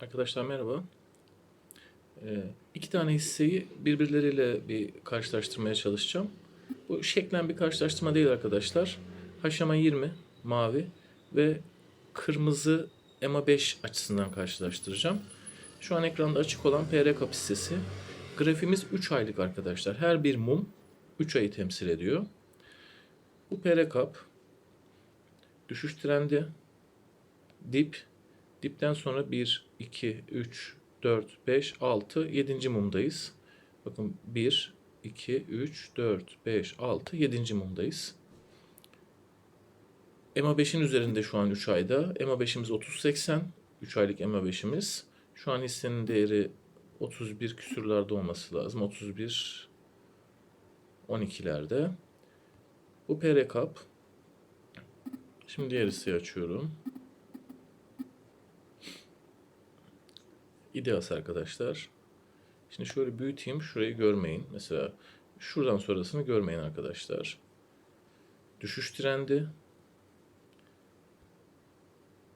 Arkadaşlar merhaba. Ee, iki tane hisseyi birbirleriyle bir karşılaştırmaya çalışacağım. Bu şeklen bir karşılaştırma değil arkadaşlar. Haşama 20 mavi ve kırmızı EMA 5 açısından karşılaştıracağım. Şu an ekranda açık olan PR kap hissesi. Grafimiz 3 aylık arkadaşlar. Her bir mum 3 ayı temsil ediyor. Bu PR kap düşüş trendi dip Dipten sonra 1, 2, 3, 4, 5, 6, 7. mumdayız. Bakın 1, 2, 3, 4, 5, 6, 7. mumdayız. EMA 5'in üzerinde şu an 3 ayda. EMA 5'imiz 30.80. 3 aylık EMA 5'imiz. Şu an hissenin değeri 31 küsürlerde olması lazım. 31 12'lerde. Bu PR kap. Şimdi diğer hisseyi açıyorum. İdeas arkadaşlar. Şimdi şöyle büyüteyim. Şurayı görmeyin. Mesela şuradan sonrasını görmeyin arkadaşlar. Düşüş trendi.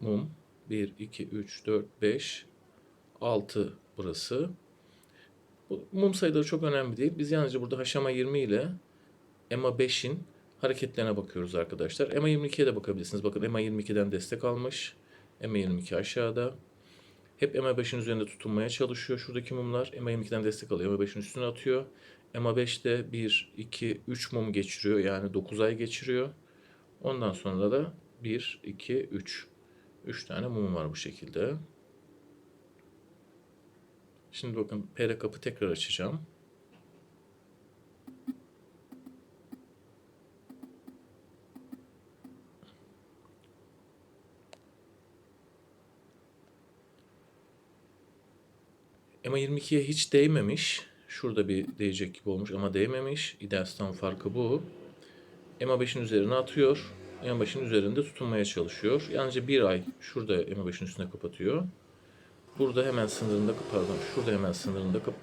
Mum. 1, 2, 3, 4, 5, 6 burası. Bu mum sayıları çok önemli değil. Biz yalnızca burada haşama 20 ile EMA 5'in hareketlerine bakıyoruz arkadaşlar. EMA 22'ye de bakabilirsiniz. Bakın EMA 22'den destek almış. EMA 22 aşağıda. Hep MA5'in üzerinde tutunmaya çalışıyor. Şuradaki mumlar MA22'den destek alıyor. MA5'in üstüne atıyor. MA5'te 1, 2, 3 mum geçiriyor. Yani 9 ay geçiriyor. Ondan sonra da 1, 2, 3. 3 tane mum var bu şekilde. Şimdi bakın pere kapı tekrar açacağım. EMA 22'ye hiç değmemiş. Şurada bir değecek gibi olmuş ama değmemiş. İdeastan farkı bu. EMA 5'in üzerine atıyor. EMA 5'in üzerinde tutunmaya çalışıyor. Yalnızca bir ay şurada EMA 5'in üstüne kapatıyor. Burada hemen sınırında pardon şurada hemen sınırında kap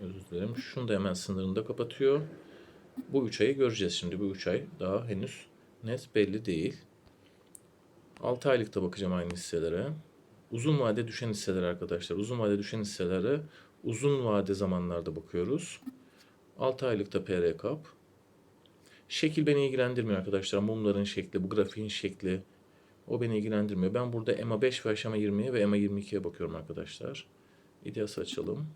özür dilerim. Şunu da hemen sınırında kapatıyor. Bu 3 ayı göreceğiz şimdi. Bu 3 ay daha henüz net belli değil. 6 aylıkta bakacağım aynı hisselere. Uzun vade düşen hisseler arkadaşlar. Uzun vade düşen hisselere uzun vade zamanlarda bakıyoruz. 6 aylıkta PR kap. Şekil beni ilgilendirmiyor arkadaşlar. Mumların şekli, bu grafiğin şekli. O beni ilgilendirmiyor. Ben burada EMA 5 ve aşama 20'ye ve EMA 22'ye bakıyorum arkadaşlar. İdeası açalım.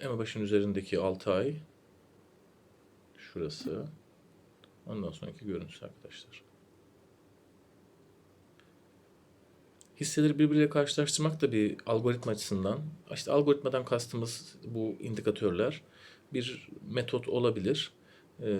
EMA 5'in üzerindeki 6 ay Şurası. Ondan sonraki görüntüsü arkadaşlar. Hisseleri birbiriyle karşılaştırmak da bir algoritma açısından. İşte algoritmadan kastımız bu indikatörler. Bir metot olabilir. Ee,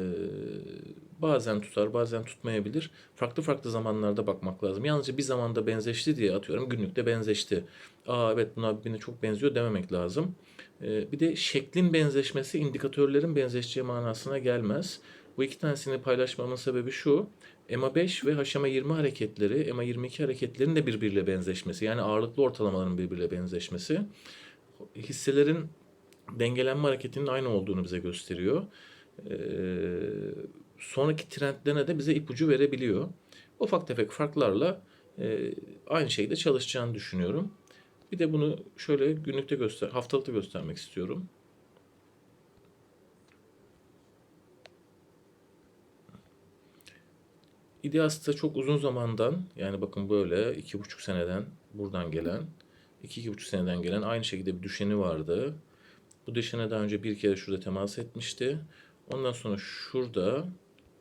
bazen tutar, bazen tutmayabilir. Farklı farklı zamanlarda bakmak lazım. Yalnızca bir zamanda benzeşti diye atıyorum. Günlükte benzeşti. Aa evet buna birbirine çok benziyor dememek lazım. Ee, bir de şeklin benzeşmesi indikatörlerin benzeşeceği manasına gelmez. Bu iki tanesini paylaşmamın sebebi şu. EMA 5 ve HMA 20 hareketleri, EMA 22 hareketlerin de birbiriyle benzeşmesi. Yani ağırlıklı ortalamaların birbiriyle benzeşmesi. Hisselerin dengelenme hareketinin aynı olduğunu bize gösteriyor. Ee, sonraki trendlerine de bize ipucu verebiliyor. Ufak tefek farklarla e, aynı şekilde çalışacağını düşünüyorum. Bir de bunu şöyle günlükte göster, haftalıkta göstermek istiyorum. İdeas'ta çok uzun zamandan yani bakın böyle iki buçuk seneden buradan gelen iki iki buçuk seneden gelen aynı şekilde bir düşeni vardı. Bu düşene daha önce bir kere şurada temas etmişti. Ondan sonra şurada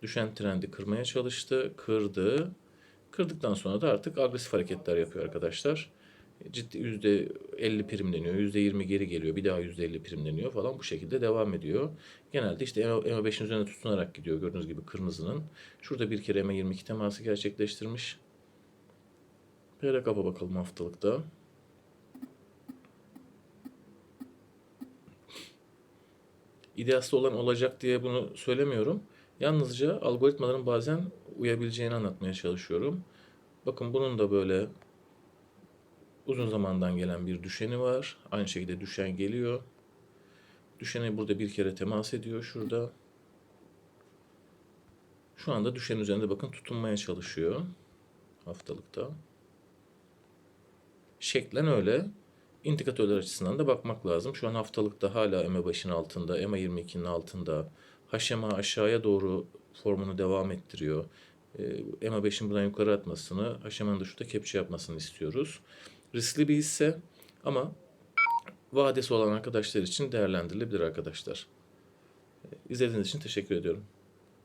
düşen trendi kırmaya çalıştı. Kırdı. Kırdıktan sonra da artık agresif hareketler yapıyor arkadaşlar. Ciddi %50 primleniyor. %20 geri geliyor. Bir daha %50 primleniyor falan. Bu şekilde devam ediyor. Genelde işte EMA5'in üzerine tutunarak gidiyor. Gördüğünüz gibi kırmızının. Şurada bir kere EMA22 teması gerçekleştirmiş. PR kapa bakalım haftalıkta. İdeası olan olacak diye bunu söylemiyorum. Yalnızca algoritmaların bazen uyabileceğini anlatmaya çalışıyorum. Bakın bunun da böyle uzun zamandan gelen bir düşeni var. Aynı şekilde düşen geliyor. Düşene burada bir kere temas ediyor şurada. Şu anda düşen üzerinde bakın tutunmaya çalışıyor haftalıkta. Şeklen öyle. İndikatörler açısından da bakmak lazım. Şu an haftalıkta hala EMA 5'in altında, EMA 22'nin altında. HMA aşağıya doğru formunu devam ettiriyor. Ee, EMA 5'in buradan yukarı atmasını, HMA'nın da şurada kepçe yapmasını istiyoruz. Riskli bir hisse ama vadesi olan arkadaşlar için değerlendirilebilir arkadaşlar. İzlediğiniz için teşekkür ediyorum.